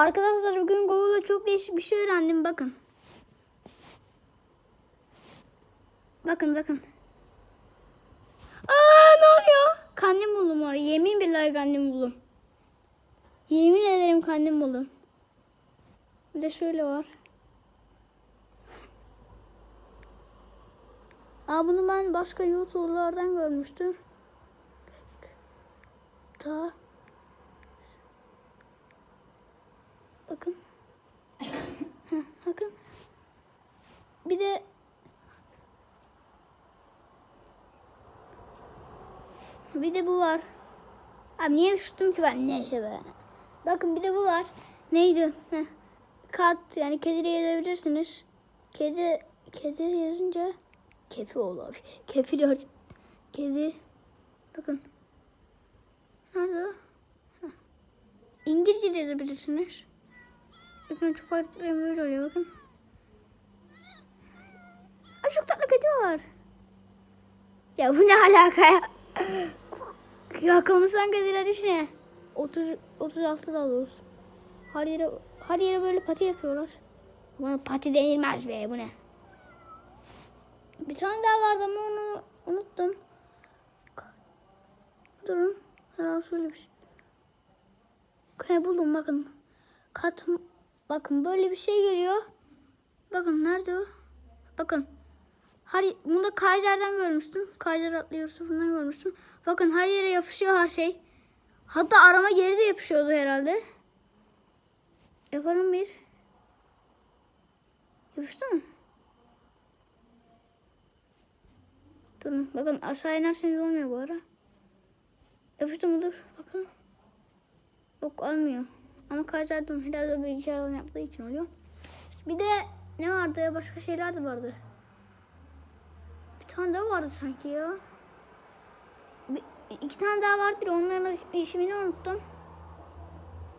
Arkadaşlar bugün Google'da çok değişik bir şey öğrendim bakın. Bakın bakın. Aa ne oluyor? Kendim buldum orayı. Yemin billahi kendim buldum. Yemin ederim kendim buldum. Bir de şöyle var. Aa bunu ben başka YouTube'lardan görmüştüm. Ta. Bakın. Heh, bakın. Bir de Bir de bu var. Abi niye üşüttüm ki ben? Neyse be. Bakın bir de bu var. Neydi? Heh. Kat yani kedi yazabilirsiniz. Kedi kedi yazınca kefi olur. Kefi diyor. Kedi. Bakın. Nerede? Heh. İngilizce yazabilirsiniz. Bakın çok farklı böyle oluyor bakın. Ay çok tatlı kedi var. Ya bu ne alaka ya? Ya kamusan kediler işte. 30 36 daha doğrusu. Her yere her yere böyle pati yapıyorlar. Buna pati denilmez be bu ne? Bir tane daha vardı ama onu unuttum. Durun. Herhalde şöyle bir şey. Okay, buldum bakın. Kat bakın böyle bir şey geliyor. Bakın nerede o? Bakın. Her, bunu da Kaiser'den görmüştüm. Kaiser adlı Yusuf'undan görmüştüm. Bakın her yere yapışıyor her şey. Hatta arama geri de yapışıyordu herhalde. Yapalım bir. Yapıştı mı? Durun bakın aşağı inerseniz olmuyor bu ara. Yapıştı mı dur bakın. Yok olmuyor. Ama Kaiser'den herhalde bilgisayardan yaptığı için oluyor. Bir de ne vardı? Başka şeyler de vardı. Bir tane daha vardı sanki ya. Bir, iki tane daha vardı. Onların ismini unuttum.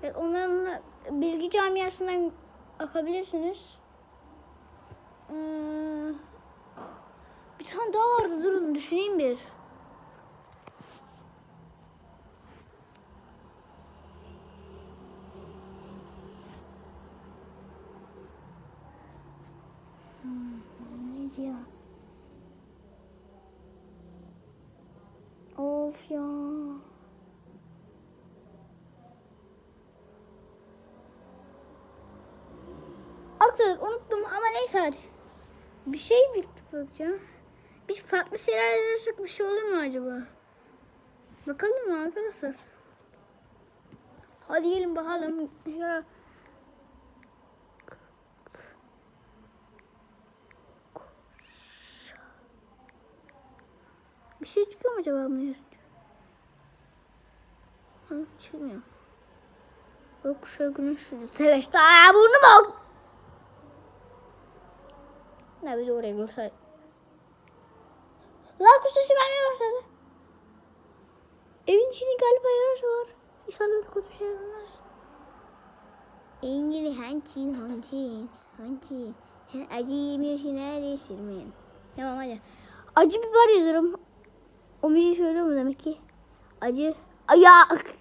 Evet, onların bilgi camiasından bakabilirsiniz. Ee, bir tane daha vardı. Durun düşüneyim bir. Hmm, neydi ya? Of ya. Arkadaşlar unuttum ama neyse hadi. Bir şey bir bakacağım. Bir farklı şeyler yazarsak bir şey olur mu acaba? Bakalım mı arkadaşlar? Hadi gelin bakalım. Ya. Bir şey çıkıyor mu acaba bunu yazınca? Ha, çıkmıyor. Yok şu güneş yüzü. Teveşte. Aa burnum oldu. Ne bizi oraya görse. Lan kuş sesi gelmeye başladı. Evin içinde galiba yarası var. İnşallah kötü şey olmaz. İngili hancin hancin hancin. Acı yemiyorsun neredeyse mi? Tamam hadi. Acı biber yazarım. O müziği söylüyor mu demek ki? Acı. Ayak.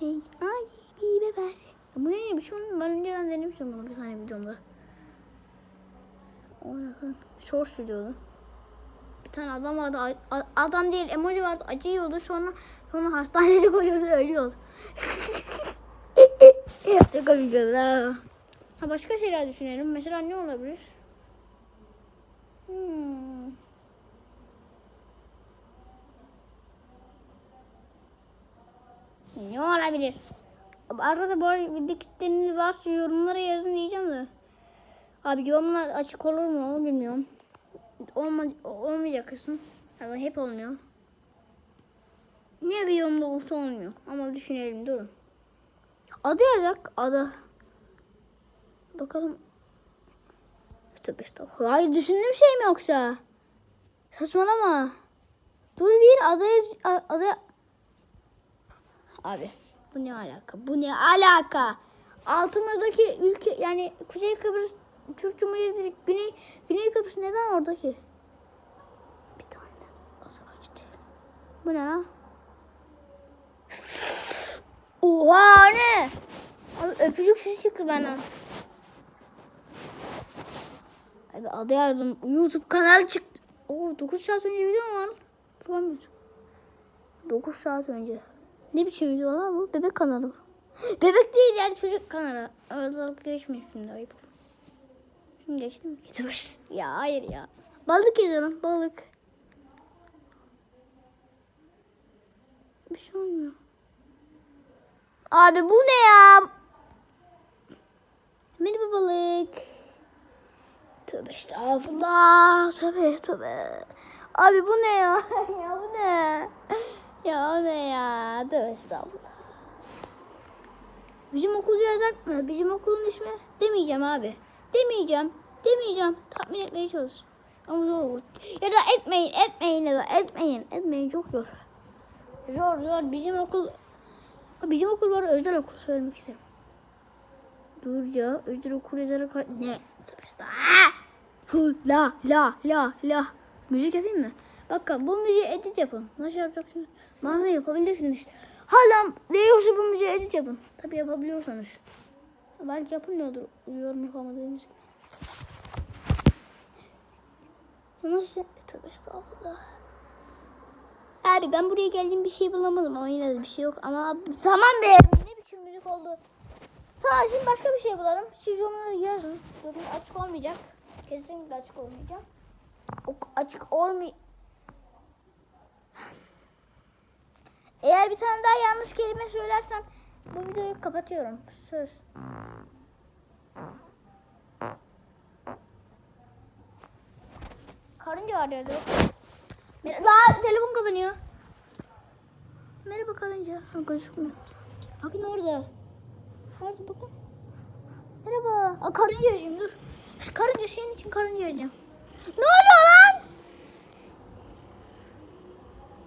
Hey, acı biber. Bu ne bir şey olmuyor. Ben önceden denemiştim bunu bir tane videomda. Shorts videoda. Bir tane adam vardı. Adam değil emoji vardı. Acı yiyordu. Sonra sonra hastanede koyuyordu. Ölüyordu. Çok komik ha. Ha başka şeyler düşünelim. Mesela ne olabilir? Hmm. Ne olabilir? Arada bu arada bildikleriniz varsa yorumlara yazın diyeceğim de. Abi yorumlar açık olur mu onu bilmiyorum. Olma, olmayacak kısım. Yani hep olmuyor. Ne bir yorumda olsa olmuyor. Ama düşünelim durun. Adı yazacak. Adı. Bakalım. Tövbe estağfurullah. Hayır düşündüğüm şey mi yoksa? Saçmalama. Dur bir adı yaz- a- adı Abi bu ne alaka? Bu ne alaka? Altımızdaki ülke yani Kuzey Kıbrıs Türk Cumhuriyeti Güney Güney Kıbrıs neden oradaki? Bir tane açtı. Bu ne lan? Oha ne? öpücük sesi çıktı benden. Hadi adı yardım. YouTube kanalı çıktı. Oo 9 saat önce video mu var? Bulamıyorum. 9 saat önce. Ne biçim video lan bu? Bebek kanalı. Bebek değil yani çocuk kanalı. Aralık geçmiş şimdi ayıp. Şimdi geçti mi? Geçmiş. Ya hayır ya. Balık yazıyorum balık. Bir şey olmuyor. Abi bu ne ya? Merhaba balık. Tövbe estağfurullah. Tövbe tövbe. Abi bu ne ya? ya bu ne? Ya o ne ya? Tövbe estağfurullah. Bizim okul yazacak mı? Bizim okulun ismi? Demeyeceğim abi. Demeyeceğim. Demeyeceğim. Tahmin etmeye çalış. Ama zor olur. Ya da etmeyin, etmeyin ya da etmeyin. Etmeyin çok zor. Zor zor. Bizim okul... Bizim okul var özel okul söylemek isterim. Dur ya. Özel okul yazarak... Ne? La la la la. Müzik yapayım mı? Bakın bu müziği edit yapın. Nasıl yapacaksınız? Bana yapabilirsiniz. Hala değiyorsa bu müziği edit yapın. Tabii yapabiliyorsanız. Belki yapılmıyordur. Yorum yapamadığınız için. Nasıl? Tövbe estağfurullah. Abi ben buraya geldim bir şey bulamadım ama yine de bir şey yok. Ama tamam be. Ne biçim müzik oldu. Tamam şimdi başka bir şey bulalım. Siz onları yazın. Yorum açık olmayacak. Kesinlikle açık olmayacak. O açık olmay... Eğer bir tane daha yanlış kelime söylersem bu videoyu kapatıyorum. Söz. Karınca yerde. Merhaba. telefon kapanıyor. Merhaba karınca. Ha, gözükmüyor. Bakın orada. Nerede bakın. Merhaba. Aa, karınca arayacağım dur. Şu karınca senin için karınca arayacağım. Ne oluyor lan?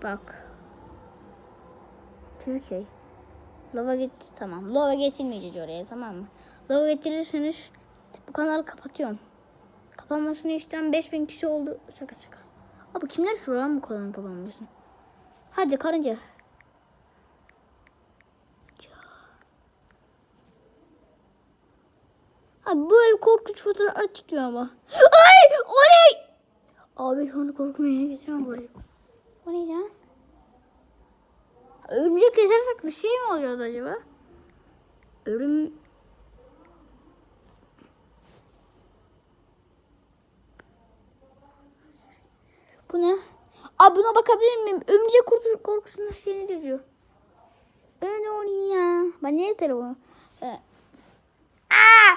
Bak. Türkiye. Lava get tamam. Lava getirmeyeceğiz oraya tamam mı? Lava getirirseniz bu kanalı kapatıyorum. Kapanmasını isteyen 5000 kişi oldu. Şaka şaka. Abi kimler şu an bu kanalın kapanmasını? Hadi karınca. Abi böyle korkunç fotoğraflar çıkıyor ama. Ay o ne? Abi onu korkmaya getiremem buraya. O ne lan? Örümcek kesersek bir şey mi oluyordu acaba? Örüm... Bu ne? Aa buna bakabilir miyim? Örümcek korkusu, korkusundan şeyini diyor. Öyle oluyor ya. Ben niye telefonu? Ee. Aa!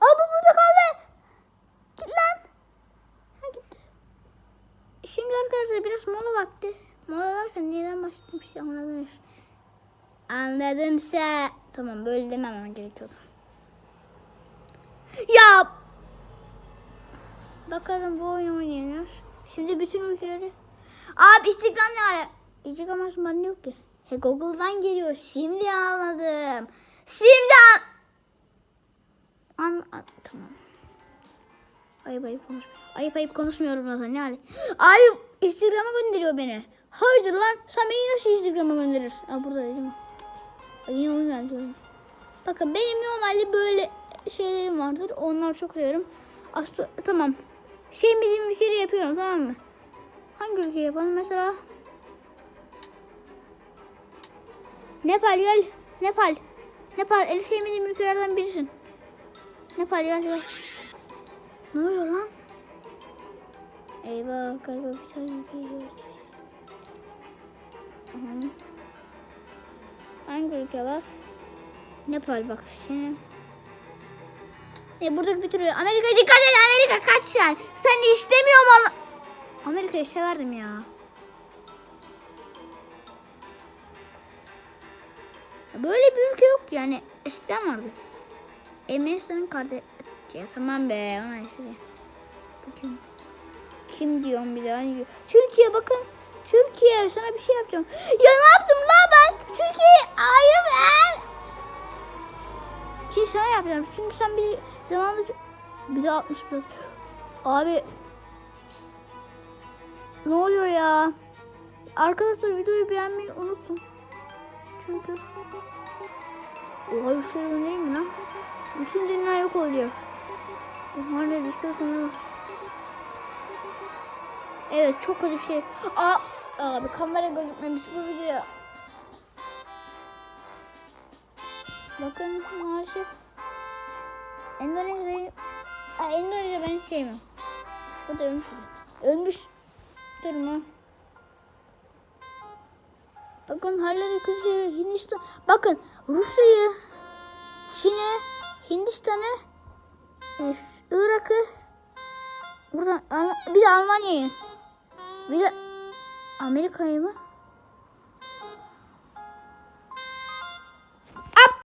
Aa bu burada kaldı. Git lan. Ha gitti. Şimdi arkadaşlar biraz mola vakti. Mola derken neden başladım şey anladınız. Anladınsa. Tamam böyle demem gerekiyordu. Ya. Bakalım bu oyunu oynuyoruz. Şimdi bütün ülkeleri. Abi Instagram ne ala? Instagram açma bende yok ki. He Google'dan geliyor. Şimdi anladım. Şimdi an... An, an tamam. Ayıp ayıp konuş. Ayıp ayıp konuşmuyorum zaten yani. Abi Instagram'a gönderiyor beni. Hayırdır lan? Sen beni nasıl Instagram'a gönderir? Aa burada değil? Ay, yine oyun geldi. Bakın benim normalde böyle şeylerim vardır. Onlar çok severim. Aslında tamam. Sevmediğim ülkeyi yapıyorum tamam mı? Hangi ülke yapalım mesela? Nepal gel. Nepal. Nepal el sevmediğim ülkelerden birisin. Nepal gel gel. Ne oluyor lan? Eyvah galiba bir tane ülke gördüm. Hangi ülke var? Nepal bak senin. E buradaki bir türlü Amerika dikkat et Amerika kaç sen. Sen istemiyorum Allah. Amerika'yı severdim ya. Böyle bir ülke yok yani. Eskiden vardı. Ermenistan'ın kardeşi. Tamam be ona işte. Bugün. Kim diyorum bir daha. Türkiye bakın. Türkiye sana bir şey yapacağım. Ya ne yaptım la ben? Türkiye ayrı ben. Şey sana yapacağım. Çünkü sen bir zamanda bir de 60 biraz. Abi ne oluyor ya? Arkadaşlar videoyu beğenmeyi unutun. Çünkü Oha üçleri göndereyim mi lan? Bütün dünya yok olacak. Oha ne riskli sanırım. Evet çok kötü bir şey. Aa, abi kamera gözükmemiş bu video. Bakın maalesef Endonezya'yı Aa, Endonezya ben hiç sevmem. O da ölmüş. Ölmüş. Durma. Bakın halleri kızıyor. Hindistan. Bakın Rusya'yı, Çin'i, Hindistan'ı, e, Irak'ı, buradan bir de Almanya'yı, bir de Amerika'yı mı?